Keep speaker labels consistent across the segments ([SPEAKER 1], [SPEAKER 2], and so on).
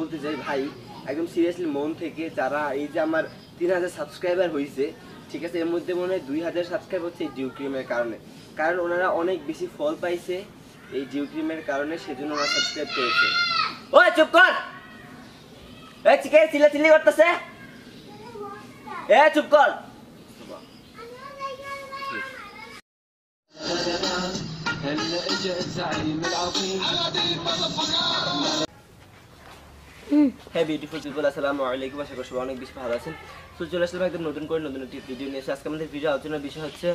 [SPEAKER 1] বলতে চাই ভাই একদম সিরিয়াসলি মন থেকে যারা এই যে আমার তিন হাজার সাবস্ক্রাইবার হয়েছে ঠিক আছে এর মধ্যে মনে হয় দুই হাজার সাবস্ক্রাইব হচ্ছে এই ডিউ ক্রিমের কারণে কারণ ওনারা অনেক বেশি ফল পাইছে এই ডিউ ক্রিমের কারণে সেজন্য ওনারা সাবস্ক্রাইব করেছে ওই চুপ কর এই চিকে চিল্লা চিল্লি করতেছে এ চুপ কর
[SPEAKER 2] هلا اجى الزعيم العظيم
[SPEAKER 1] হ্যাঁ বিউটিফুল পিপল আসসালামু আলাইকুম। আশা করি সবাই অনেক বেশি ভালো আছেন। তো চলে আসলাম একদম নতুন করে নতুন একটি ভিডিও নিয়ে। আজকে আমাদের ভিডিও আলোচনার বিষয় হচ্ছে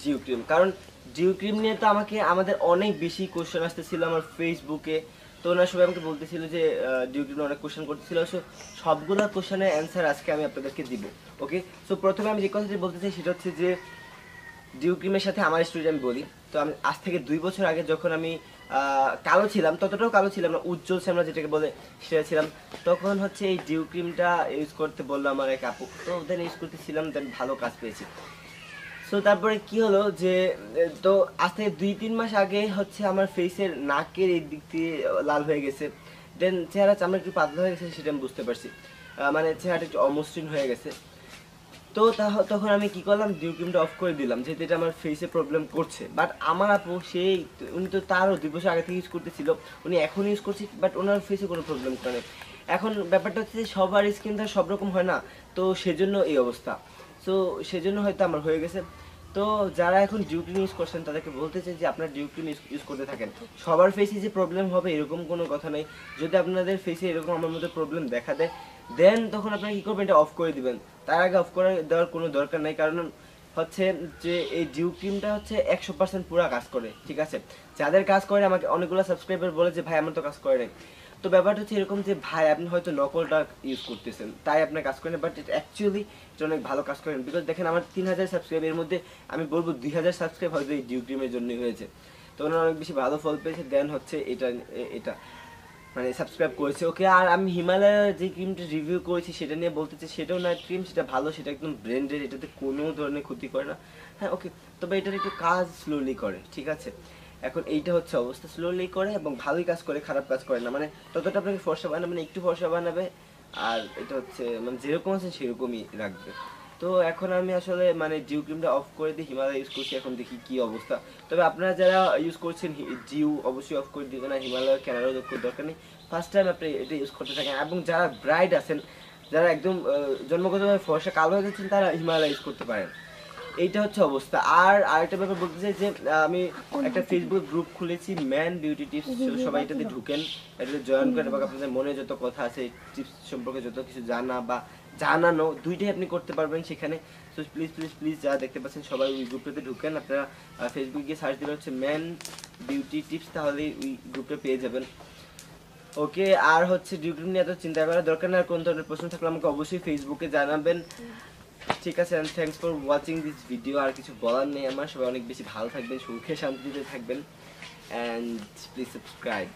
[SPEAKER 1] জিও ক্রিম কারণ জিও ক্রিম নিয়ে তো আমাকে, আমাদের অনেক বেশি কোশ্চেন আসতেছিল আমার ফেসবুকে তো ওনারা সবাই আমাকে বলতেছিল যে ডিউ ক্রিম অনেক কোশ্চেন করতেছিল। সো সবগুলো কোশ্চেনের অ্যান্সার আজকে আমি আপনাদেরকে দিব ওকে সো প্রথমে আমি যে কথাটি বলতে চাই, সেটা হচ্ছে যে ডিউ ক্রিমের সাথে আমার স্টোরি আমি বলি। তো আমি আজ থেকে দুই বছর আগে যখন আমি কালো ছিলাম, ততটাও কালো ছিলাম না, উজ্জ্বল শ্যামলা যেটাকে বলে সেটা ছিলাম, তখন হচ্ছে এই ডিউ ক্রিমটা ইউজ করতে বলল আমার এক আপু। তো দেন ইউজ করতেছিলাম দেন ভালো কাজ পেয়েছি। সো তারপরে কি হলো যে, তো আজ থেকে দুই তিন মাস আগে হচ্ছে আমার ফেসের নাকের এই দিক দিয়ে লাল হয়ে গেছে। দেন চেহারা চামড়া একটু পাতলা হয়ে গেছে, সেটা আমি বুঝতে পারছি। মানে চেহারাটা একটু অমসৃণ হয়ে গেছে। তো তখন আমি কি করলাম ডিউ ক্রিমটা অফ করে দিলাম, যেহেতু এটা আমার ফেসে প্রবলেম করছে। বাট আমার আপু সেই উনি তো তারও দুই বছর আগে থেকে ইউজ করতেছিল, উনি এখন ইউজ করছে বাট ওনার ফেসে কোনো প্রবলেম করে এখন ব্যাপারটা হচ্ছে যে সবার স্কিন তো সব রকম হয় না, তো সেজন্য এই অবস্থা। তো সেজন্য হয়তো আমার হয়ে গেছে। তো যারা এখন ডিউ ক্রিম ইউজ করছেন, তাদেরকে বলতে চাই যে আপনার ডিউ ক্রিম ইউজ করতে থাকেন। সবার ফেসে যে প্রবলেম হবে, এরকম কোনো কথা নেই। যদি আপনাদের ফেসে এরকম আমার মধ্যে প্রবলেম দেখা দেয় দেন তখন আপনারা কি করবেন, এটা অফ করে দিবেন। তার আগে অফ করে দেওয়ার কোনো দরকার নাই, কারণ হচ্ছে যে এই ডিউ ক্রিমটা হচ্ছে একশো পার্সেন্ট পুরো কাজ করে, ঠিক আছে? যাদের কাজ করে, আমাকে অনেকগুলো সাবস্ক্রাইবার বলে যে, ভাই আমার তো কাজ করে নাই। তো ব্যাপারটা হচ্ছে এরকম যে, ভাই, আপনি হয়তো নকলটা ইউজ করতেছেন, তাই আপনার কাজ করেন বাট এটা অ্যাকচুয়ালি এটা অনেক ভালো কাজ করেন। বিকজ দেখেন, আমার তিন হাজার সাবস্ক্রাইব এর মধ্যে আমি বলব দুই হাজার সাবস্ক্রাইব হয়তো এই ডিউ ক্রিমের জন্যই হয়েছে। তো ওনারা অনেক বেশি ভালো ফল পেয়েছে দেন হচ্ছে এটা এটা। মানে সাবস্ক্রাইব করেছে। ওকে আর আমি হিমালয়ের যে ক্রিমটা রিভিউ করেছি, সেটা নিয়ে বলতে চাই, সেটাও না ক্রিম সেটা ভালো, সেটা একদম ব্র্যান্ডেড এটাতে কোনো ধরনের ক্ষতি করে না। হ্যাঁ ওকে তবে এটার একটু কাজ স্লোলি করে, ঠিক আছে? এখন এইটা হচ্ছে অবস্থা স্লোলি করে এবং ভালোই কাজ করে, খারাপ কাজ করে না। মানে ততটা আপনাকে ফর্সা বানাবে মানে একটু ফর্সা বানাবে, আর এটা হচ্ছে মানে যেরকম আছে সেরকমই রাখবে। তো এখন আমি আসলে মানে জিও ক্রিমটা অফ করে দিয়ে হিমালয় ইউজ করছি, এখন দেখি কি অবস্থা। তবে আপনারা যারা ইউজ করছেন জিও অবশ্যই অফ করে দিবেন না হিমালয় কেনারও দরকার নেই। ফার্স্ট টাইম আপনি এটা ইউজ করতে থাকেন, এবং যারা ব্রাইট আছেন, যারা একদম জন্মগতভাবে ফর্সা কালো হয়ে গেছেন, তারা হিমালয় ইউজ করতে পারেন। এইটা হচ্ছে অবস্থা। আর আরেকটা ব্যাপার বলতে চাই যে আমি একটা ফেসবুক গ্রুপ খুলেছি ম্যান বিউটি টিপস সবাই এটাতে ঢুকেন। এটাতে জয়েন করেন এবং আপনাদের মনে যত কথা আছে টিপস সম্পর্কে যত কিছু জানা বা জানানো দুইটাই আপনি করতে পারবেন সেখানে। সো প্লিজ প্লিজ প্লিজ যা দেখতে পাচ্ছেন সবাই ওই গ্রুপটাতে ঢুকেন। আপনারা ফেসবুকে গিয়ে সার্চ দিলে হচ্ছে ম্যান বিউটি টিপস তাহলে ওই গ্রুপটা পেয়ে যাবেন। ওকে আর হচ্ছে ডিউটি নিয়ে এত চিন্তা করার দরকার নেই। আর কোন ধরনের প্রশ্ন থাকলে আমাকে অবশ্যই ফেসবুকে জানাবেন। ঠিক আছে and thanks for watching this video আর কিছু বলার নেই আমার। সবাই অনেক বেশি ভালো থাকবেন, সুখে শান্তিতে থাকবেন। And please subscribe